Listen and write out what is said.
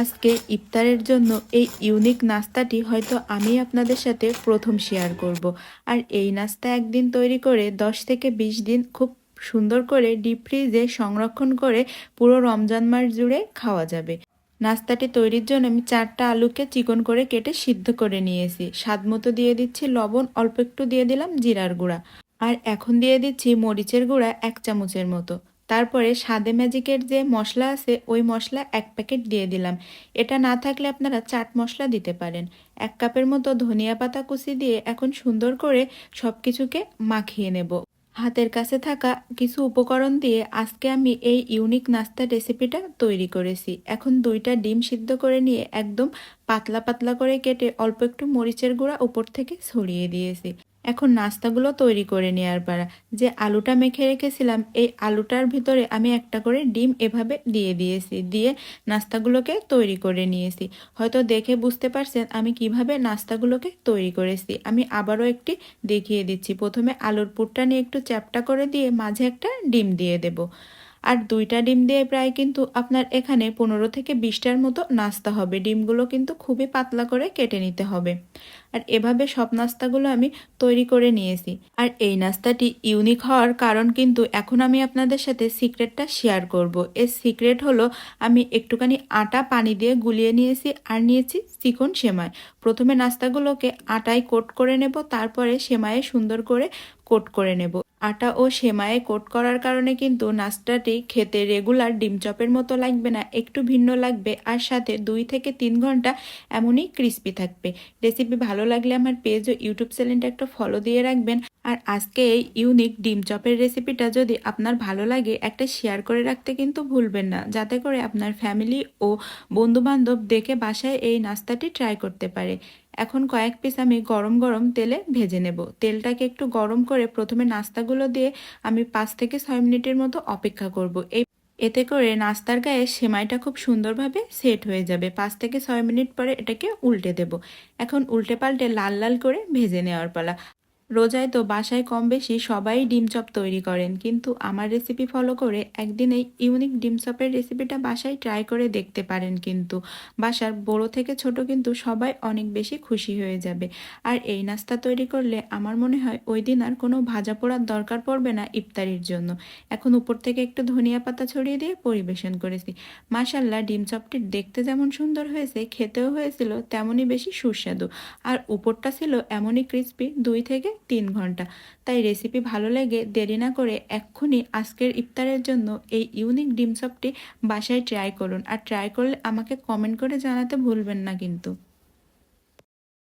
আজকে ইফতারের জন্য এই ইউনিক নাস্তাটি হয়তো আমি আপনাদের সাথে প্রথম শেয়ার করব। আর এই নাস্তা একদিন তৈরি করে 10 থেকে 20 দিন খুব সুন্দর করে ডিপ ফ্রিজে সংরক্ষণ করে পুরো রমজান মাস জুড়ে খাওয়া যাবে। নাস্তাটি তৈরির জন্য আমি চারটা আলুকে চিকন করে কেটে সিদ্ধ করে নিয়েছি। স্বাদ মতো দিয়ে দিচ্ছি লবণ, অল্প একটু দিয়ে দিলাম জিরার গুঁড়া। আর এখন দিয়ে দিচ্ছি মরিচের গুঁড়া এক চামচের মতো। তারপরে স্বাদে ম্যাজিকের যে মশলা আছে, ওই মশলা এক প্যাকেট দিয়ে দিলাম। এটা না থাকলে আপনারা চাট মশলা দিতে পারেন। এক কাপের মতো ধনিয়া পাতা কুচি দিয়ে এখন সুন্দর করে সব কিছুকে মাখিয়ে নেব। হাতের কাছে থাকা কিছু উপকরণ দিয়ে আজকে আমি এই ইউনিক নাস্তা রেসিপিটা তৈরি করেছি। এখন দুইটা ডিম সিদ্ধ করে নিয়ে একদম পাতলা পাতলা করে কেটে অল্প একটু মরিচের গুঁড়া উপর থেকে ছড়িয়ে দিয়েছি। এখন নাস্তাগুলো তৈরি করে নেওয়ার পারা। যে আলুটা মেখে রেখেছিলাম, এই আলুটার ভিতরে আমি একটা করে ডিম এভাবে দিয়ে দিয়েছি, দিয়ে নাস্তাগুলোকে তৈরি করে নিয়েছি। হয়তো দেখে বুঝতে পারছেন আমি কীভাবে নাস্তাগুলোকে তৈরি করেছি। আমি আবারও একটি দেখিয়ে দিচ্ছি। প্রথমে আলুর পুরটা নিয়ে একটু চ্যাপটা করে দিয়ে মাঝে একটা ডিম দিয়ে দেব। আর দুইটা ডিম দিয়ে প্রায় কিন্তু আপনার এখানে পনেরো থেকে বিশটার মতো নাস্তা হবে। ডিমগুলো কিন্তু খুবই পাতলা করে কেটে নিতে হবে। আর এভাবে সব নাস্তাগুলো আমি তৈরি করে নিয়েছি। আর এই নাস্তাটি ইউনিক হওয়ার কারণ কিন্তু এখন আমি আপনাদের সাথে সিক্রেটটা শেয়ার করব। এর সিক্রেট হলো, আমি একটুখানি আটা পানি দিয়ে গুলিয়ে নিয়েছি আর নিয়েছি চিকন সেমাই। প্রথমে নাস্তাগুলোকে আটায় কোট করে নেব, তারপরে সেমাইয়ে সুন্দর করে কোট করে নেব। আটা ও সেমায়ে কোট করার কারণে কিন্তু নাস্তাটি খেতে রেগুলার ডিম চপের মতো লাগবে না, একটু ভিন্ন লাগবে। আর সাথে দুই থেকে তিন ঘণ্টা এমনই ক্রিস্পি থাকবে। রেসিপি ভালো লাগলে আমার পেজ ও ইউটিউব চ্যানেলটা একটা ফলো দিয়ে রাখবেন। আর আজকে এই ইউনিক ডিম চপের রেসিপিটা যদি আপনার ভালো লাগে, একটা শেয়ার করে রাখতে কিন্তু ভুলবেন না। যাতে করে আপনার ফ্যামিলি ও বন্ধুবান্ধব দেখে বাসায় এই নাস্তাটি ট্রাই করতে পারে। এখন কয়েক পিস আমি গরম গরম তেলে ভেজে নেব। তেলটাকে একটু গরম করে প্রথমে নাস্তাগুলো দিয়ে আমি পাঁচ থেকে ছয় মিনিটের মতো অপেক্ষা করব। এই এতে করে নাস্তার গায়ে সেমাইটা খুব সুন্দরভাবে সেট হয়ে যাবে। পাঁচ থেকে ছয় মিনিট পরে এটাকে উল্টে দেব। এখন উল্টে পাল্টে লাল লাল করে ভেজে নেওয়ার পালা। রোজায় তো বাসায় কম বেশি সবাই ডিম চপ তৈরি করেন, কিন্তু আমার রেসিপি ফলো করে একদিন এই ইউনিক ডিম চপের রেসিপিটা বাসায় ট্রাই করে দেখতে পারেন কিন্তু। বাসার বড় থেকে ছোট কিন্তু সবাই অনেক বেশি খুশি হয়ে যাবে। আর এই নাস্তা তৈরি করলে আমার মনে হয় ওই দিন আর কোনো ভাজা পোড়ার দরকার পড়বে না ইফতারির জন্য। এখন উপর থেকে একটু ধনিয়া পাতা ছড়িয়ে দিয়ে পরিবেশন করেছি। মাসাল্লাহ ডিম চপটি দেখতে যেমন সুন্দর হয়েছে, খেতেও হয়েছিল, তেমনই বেশি সুস্বাদু। আর উপরটা ছিল এমনই ক্রিস্পি দুই থেকে তিন ঘণ্টা। তাই রেসিপি ভালো লেগে, দেরি না করে এক্ষুনি আজকের ইফতারের জন্য এই ইউনিক ডিম সপটি বাসায় ট্রাই করুন। আর ট্রাই করলে আমাকে কমেন্ট করে জানাতে ভুলবেন না কিন্তু।